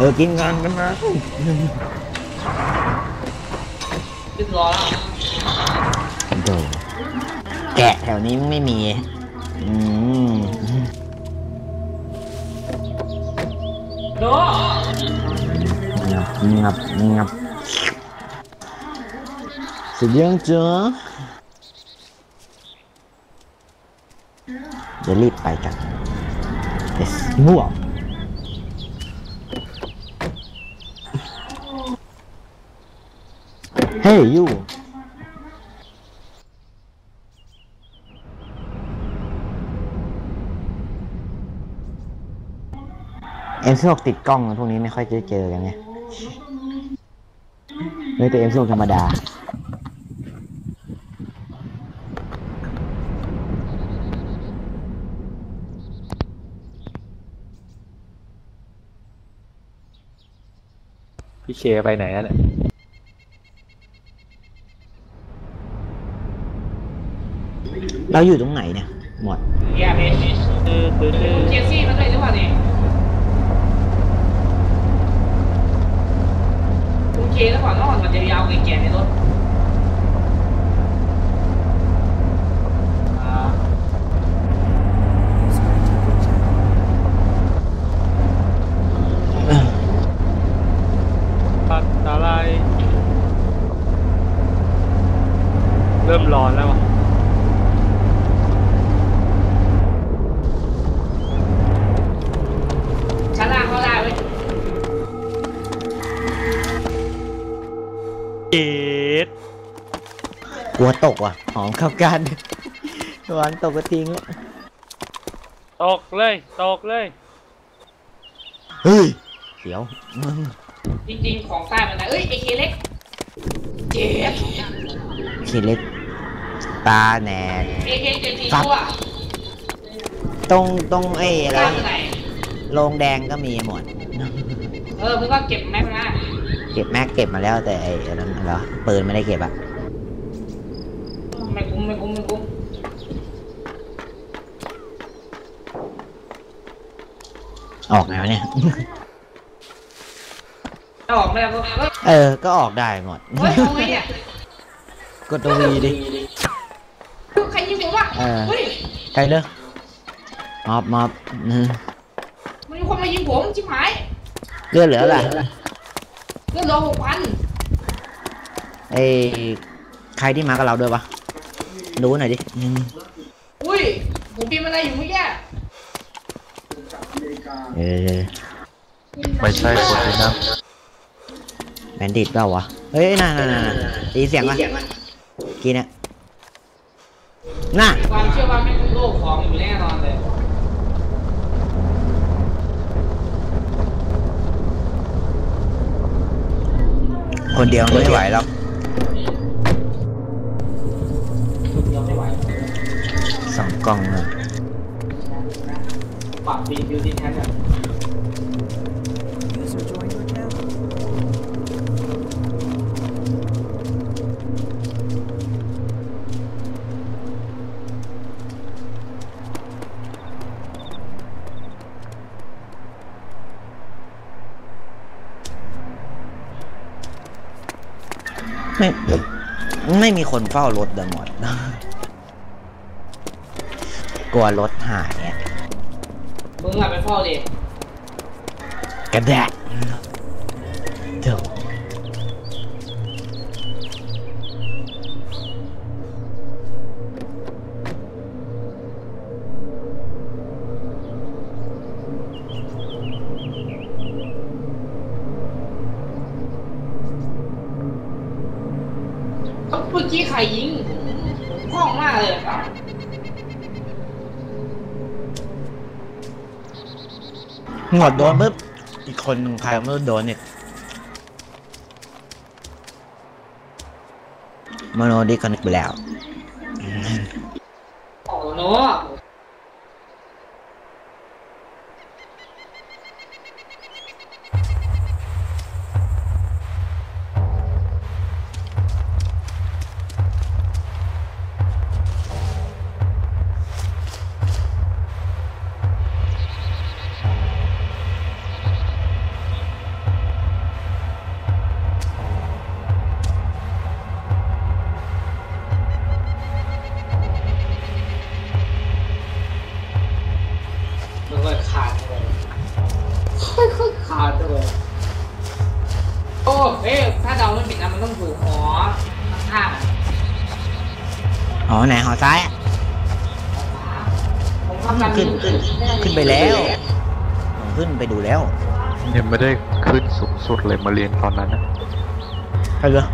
เออกินกันกันมาขึ้นรอแล้วโดแกะแถวนี้ไม่มี อืมโดงับงับงับสุดยอดจ้ะเดี๋ยวรีบไปกัน Yes มั่ว เฮ้ยยูเอ็มสิบติดกล้องพวกนี้ไม่ค่อยจะเจอกันไงเลยแต่เอ็มสิบธรรมดา พี่เคไปไหนอะเนี่ย เราอยู่ตรงไหนเนี่ย หมดเกียร์เพชรเกียร์ซี่มันเลยหรือเปล่าเนี่ยคุณเคแล้วก่อนแล้วก่อนมันจะยาวเกียร์ในรถอ่าปัดอะไร เริ่มร้อนแล้วอะ เอ็ดกลัวตกว่ะ หอมเข้ากันวันตกก็ทิ้งแล้วตกเลย ตกเลย เฮ้ยเดี๋ยวจริงๆ ของใต้มันนะเอ้ยไอเคเล็กเจ็บขีเล็ก ตาแหนกเอเคเจ็ดสี่ตัวตรงตรงไอ้อะไรกล้าวะที่ไหน โรงแดงก็มีหมด เออมึงก็เก็บแม็กมา เก็บแม็กเก็บมาแล้วแต่ไอ้อันนั้นเหรอปืนไม่ได้เก็บอะไม่คุ้มไม่คุ้มไม่คุ้มออกไงวะเนี่ยถ้าออกไม่ได้ก็เฮ้ยเออ ก็ออกได้หมด เฮ้ยเอาไงเนี่ยกดตัววีดิ ใครยิงผมวะเออ เฮ้ยใครเด้อมอบมอบอืมมันมีคนมายิงผมชิบหาย เลือดเหลืออะไร เลือดเหลือหกพันไอ้ใครที่มากับเราด้วยปะดูหน่อยดิอืมอุ้ยผมพิมพ์อะไรอยู่เมื่อกี้เออไม่ใช่คนที่นั่งแบนดิตเปล่าวะเฮ้ยน่าน่าน่าตีเสียงวะกี่เนี่ยน่ามีความเชื่อว่าไม่งโลกของอยู่แน่นอนเลย คนเดียวไม่ไหวหรอกเดี๋ยวไม่ไหวสองกล่องเลยปรับปีนบิวตี้แทนเนี่ย ไม่ไม่มีคนเฝ้ารถเดินหมด กลัวรถหายอะมึงอะไปเฝ้าดิกระแดะ หมดโดนปุ๊บอีกคนหนึ่งใครไม่รู้โดนเนี่ยมโนดิคอนเนคไปแล้ว โอ้โห ไหนหอซ้ายอะผมทำการขึ้นขึ้นขึ้นไปแล้วผมขึ้นไปดูแล้ว ยังไม่ได้ขึ้นสูงสุดเลยมาเรียนตอนนั้นนะใช่เหรอ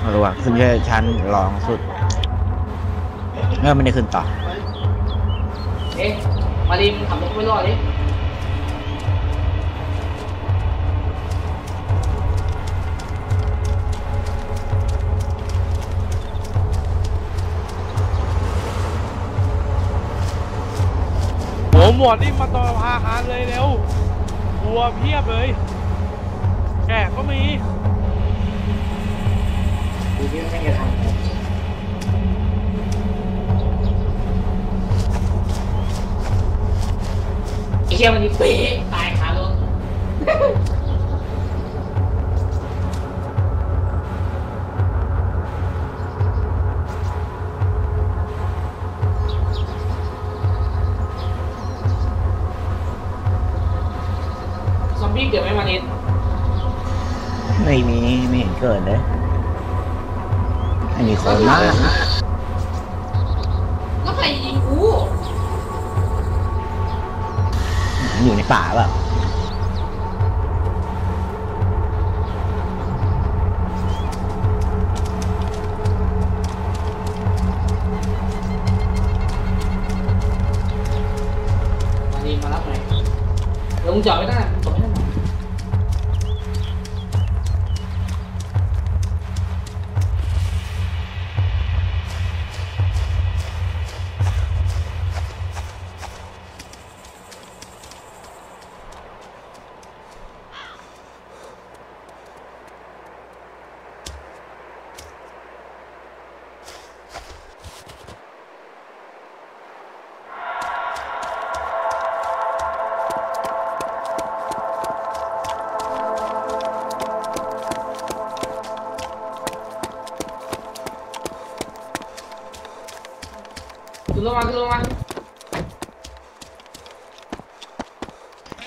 ไม่รู้ว่าขึ้นแค่ชั้นรองสุดแล้วไม่ได้ขึ้นต่อ เอ๊ะ มารินขับรถไม่รอดดิ หมวดนี่มาต่อพาหารเลยเร็ววัวเพียบเลย แกะก็มีดูที่ไม่จะทำไอ้เชี่ยมันนี่เป๊ะตายคารถ ซอมบี้เกิดไหมมารินไม่มีไม่เห็นเกิดเลยไม่มีคนมากแล้วใครยิงกูอยู่ในป่าแบบมารินมารับหน่อยเดี๋ยวมึงจอดไม่ได้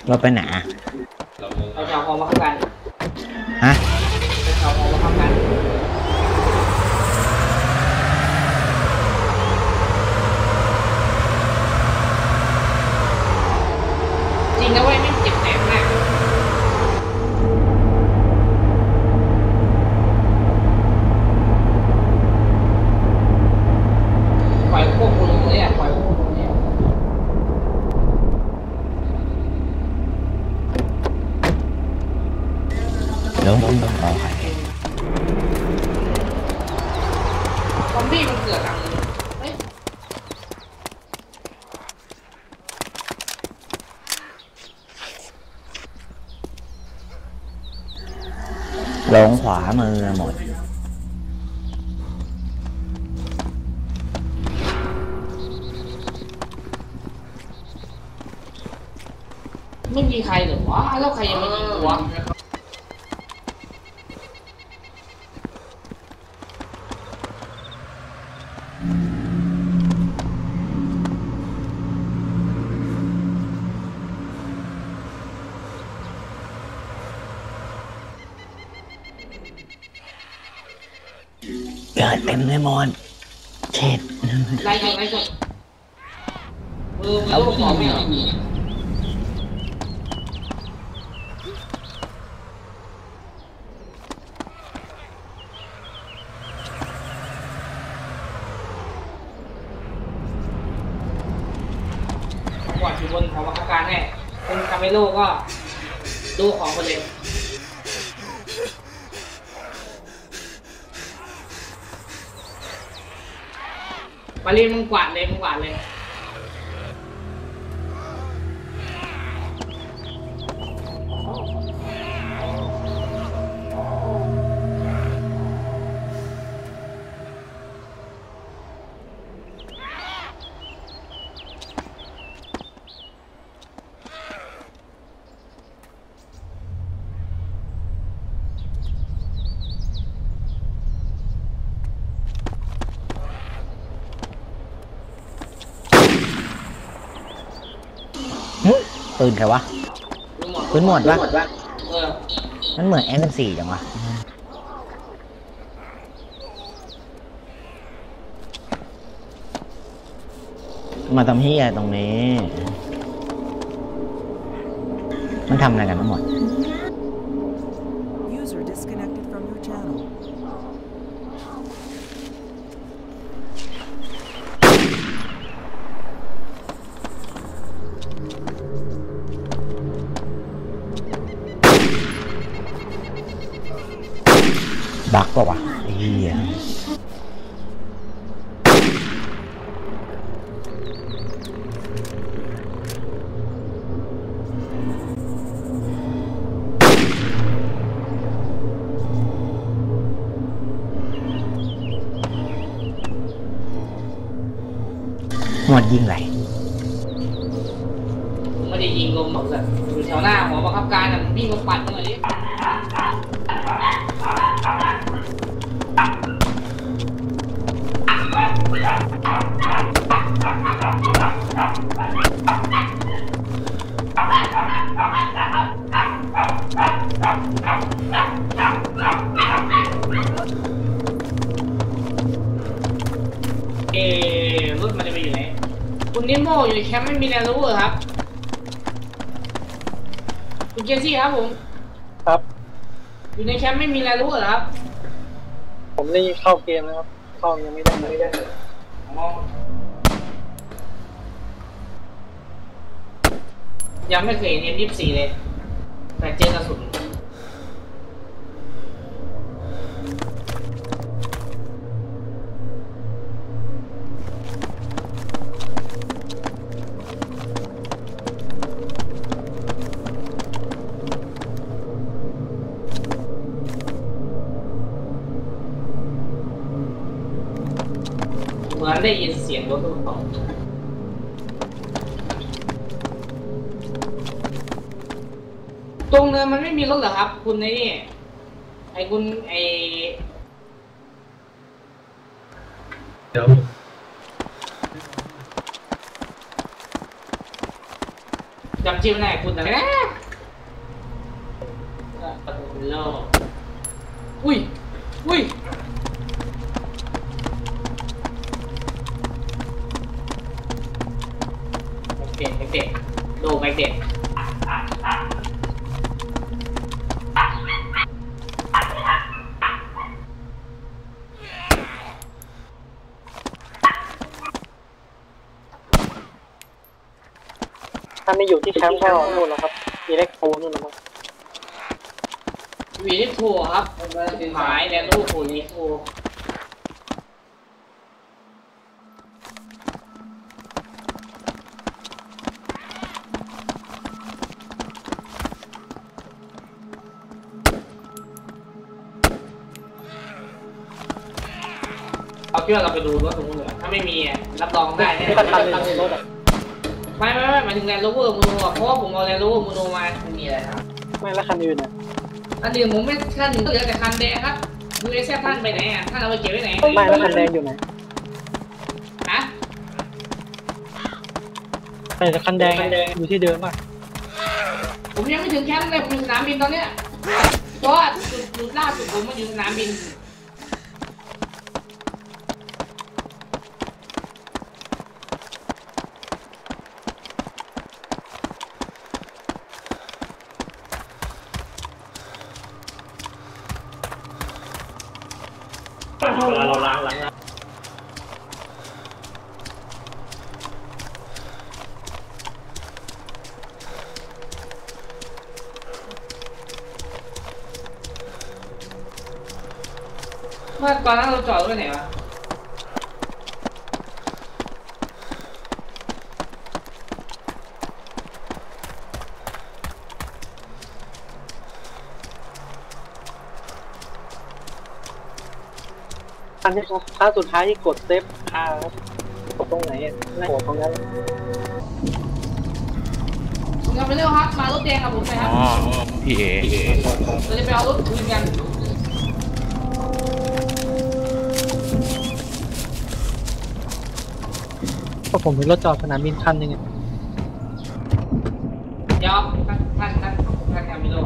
เราไปไหนอะเราจะเอาของมาเข้ากัน ฮะ เราเอาของมาเข้ากันจริงนะเว้ยไม่เจ็บแสบมากปล่อยพวกคุณเลยอะปล่อยพวกคุณเนี่ย เดี๋ยวผมต้องเอาใคร ซอมบี้มันเกิดทางเฮ้ย ลงขวามือหมด ไม่มีใครเหรอวะแล้วใครยังไม่ยิงกูวะ เกิดเต็มเลยมอนเช็ดไล่ยิงไล่จบมือมือลูกของไม่เหรอก่อนอยู่บนของวัคการแน่เป็นคาเมโลก็ดูของไปเลย มาเรียนมึงกวาดเลยมึงกวาดเลย ปืนใครวะ ปืนหมวดปะ เออมันเหมือนแอมสี่จังวะ มาทำเฮียตรงนี้ มันทำอะไรกันทั้งหมด บักปะวะไอ้เฮียหมดยิงไหลไม่ได้ยิงลมหรอกสัตว์อยู่แถวหน้าหอบังคับการน่ะมึงวิ่งมาปัดมันหน่อยดิ เออรถมันจะไปอยู่ไหน คุณนิโมอยู่ในแคมป์ไม่มีแนวรู้เหรอครับ คุณเจสซี่ครับผม ครับ อยู่ในแคมป์ไม่มีแนวรู้เหรอครับ ผมนี่เข้าเกมนะครับ เข้ายังไม่ได้ไม่ได้ ยังไม่เคยเห็นเอ็มยี่สี่เลย แต่เจอกระสุนเหมือนได้ยินเสียงรถทุก ตรงเนินมันไม่มีรถเหรอครับ คุณไอ้นี่ไอ้คุณไอ้เดี๋ยวจำชื่อไม่ได้คุณอะไรนะประตูโลกอุ้ยอุ้ย แม็กเด็ดแม็กเด็ดโดแม็กเด็ด ถ้าไม่อยู่ที่แคมป์ก็นู่นแล้วครับมีเล็กโฟนู่นแล้วมั้งวีนิทัวร์ครับหายแล้วลูกโหวีนิทัวร์เอาเพื่อเราไปดูรถตรงนู้นเลยถ้าไม่มีอะรับรองได้แน่นี่ก็ทันเลยรถอะ ไม่ไม่ไม่หมายถึงแลนด์โรเวอร์มูโนอะเพราะว่าผมเอาแลนด์โรเวอร์มูโนมามันมีอะไรครับไม่แล้วคันอื่นอะอันอื่นผมไม่คันหนึ่งก็เหลือแต่คันแดงครับดูเอซท่านไปไหนอะท่านเอาไปเก็บไว้ไหนไม่แล้วคันแดงอยู่ไหนฮะแต่คันแดงอยู่ที่เดิมป่ะผมยังไม่ถึงแคมป์เลยผมอยู่สนามบินตอนเนี้ยเพราะว่าจุดจุดล่าสุดผมมาอยู่สนามบิน เราล้างล้างเมื่อตอนนั้นเราจอดรถไว้ไหนวะ คันที่ครั้งสุดท้ายที่กดเซฟคาร์กดตรงไหนอะนั่นกดตรงนั้นคุณกลับไปเร็วครับ มารถแดงกับผมเลยครับ อ๋อพี่เอเราจะไปเอารถคืนกัน เพราะผมมีรถจอดสนามบินคันหนึงอะเดี๋ยวท่านท่านท่านท่านคามิโล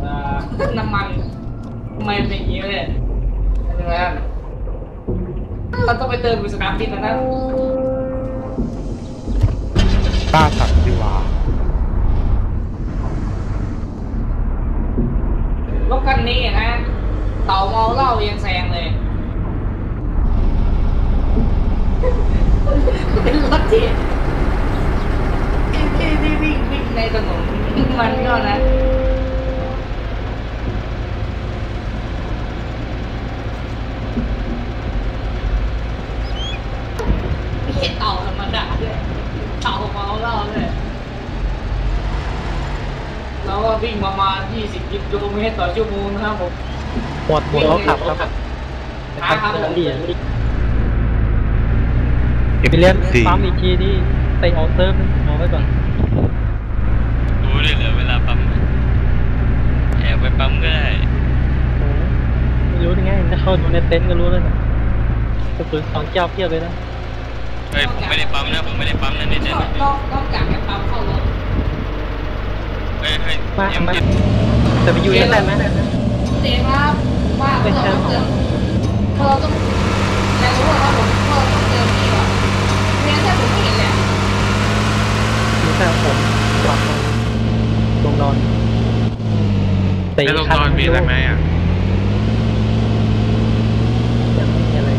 เอ่อน้ำมันทำไมเป็นอย่างนี้เลย ใช่ไหมครับเราต้องไปเติมอยู่สนามบินนะนะกล้าสัตว์ดีกว่ารถคันนี้นะ เต่าเมาเหล้ายังแซงเลยเป็นรถที่ที่ที่วิ่งวิ่งในถนนมันก็นะ ไม่ใช่เต่าธรรมดาด้วยเต่าเมาเหล้าด้วยแล้วก็วิ่งประมาณ 20กิโลเม ตรต่อชั่วโมงนะครับผมหมดหมดเขาขับครับหาครับผมดีไปเล่นปั๊มอีกทีนี่ไปออกเติมมองไว้ก่อนรู้ได้เหรอเวลาปั๊มแอบไปปั๊มก็ได้ไม่รู้ยังไงถ้าเข้าดูในเต็นท์ก็รู้แล้วนะกระสุนสองแก้วเพียบเลยนะเฮ้ยผมไม่ได้ปั๊มนะผมไม่ได้ปั๊มนะนี่เดี๋ยวนอกนอกนอกจากจะปั๊มเข้ารถเฮ้ยเฮ้ยมายังมายัง แต่ไปอยู่ในแต่ไหมเองครับว่าเราต้องเติมเราต้องแต่รู้ว่าครับผมเราต้องเติมนี่ก่อนไม่งั้นถ้าผมไม่เห็นแหละอยู่แต่ผมหลับลงนอนแต่แล้วลงนอนมีอะไรไหมอะยังไม่มีอะไร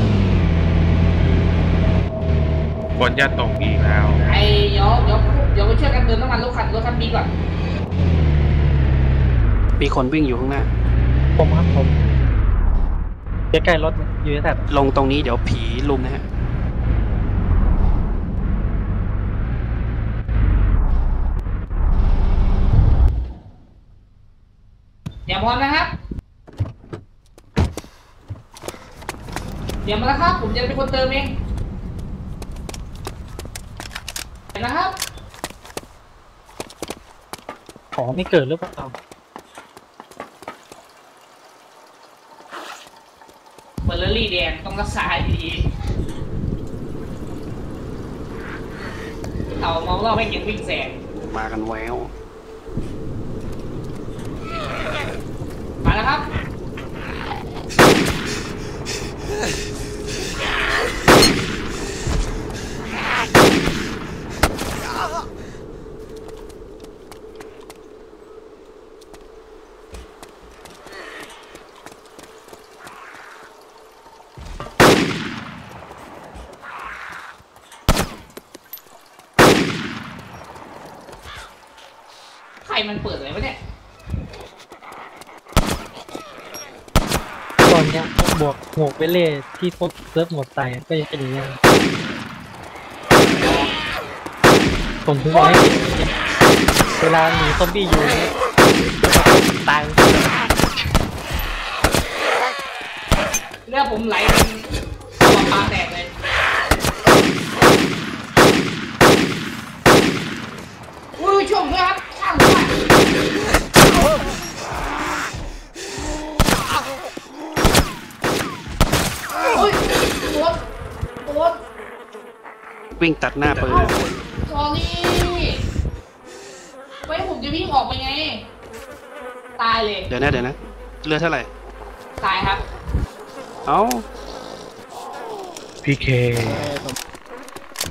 ฝนจะตกอีกแล้ว ไอ้เดี๋ยวเดี๋ยวเดี๋ยวไปช่วยกันเติมน้ำมันรถคันรถคันบีก่อน มีคนวิ่งอยู่ข้างหน้า ผมครับผมใกล้ๆรถเนี่ยอยู่ในแต่ลงตรงนี้เดี๋ยวผีลุมนะฮะเดี๋ยวพร้อมนะครับเดี๋ยวมาแล้วครับ ผมจะเป็นคนเติมเองเดี๋ยวนะครับ ของไม่เกิดหรือเปล่า เบอร์เลอรี่แดงต้องรักษาให้ดีเต่าเมาเหล้าแม่งยังวิ่งแซงมากันแววมาแล้วครับ ใครมันเปิดเลยวะเนี่ย เนี้ยบวกหมวกเวเล่ที่พวกเซิร์ฟหมดไตก็ยังเป็นอย่างนี้ยผมถึงบอกให้เวลาหนีซอมบี้อยู่เนี่ยตายเลือดผมไหลเป็นตัวปลาแตกเลย อุ้ยช่วงด้วยครับข้างด้วยโอ้ยโดนโดน วิ่งตัดหน้าปืนเอ้าสอรี่ไว้ผมจะวิ่งออกไปไง ตายเลย เดี๋ยวนะเดี๋ยวนะเลือดเท่าไหร่ ตายครับ เอ้าพี่เค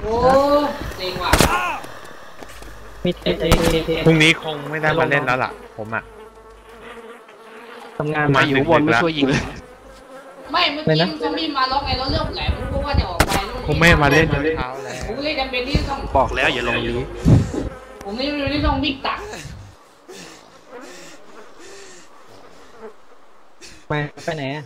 โอ้เซ็งว่ะมีเอเอเอเอพรุ่งนี้คงไม่ได้มาเล่นแล้วล่ะ ผมอะทำงานมาอยู่ข้างบนไม่ช่วยยิงเลย ไม่เมื่ออะไรกี้นะซอมบี้มาล็อกไงแล้วเลือดผมไหลผม คงไม่มาเล่นจนเช้าแล้วผมเลยจำเป็นที่ต้องบอกแล้วอย่าลงนี้ผมนี่ไม่ต้องวิ่งตักไปไปไหนอะ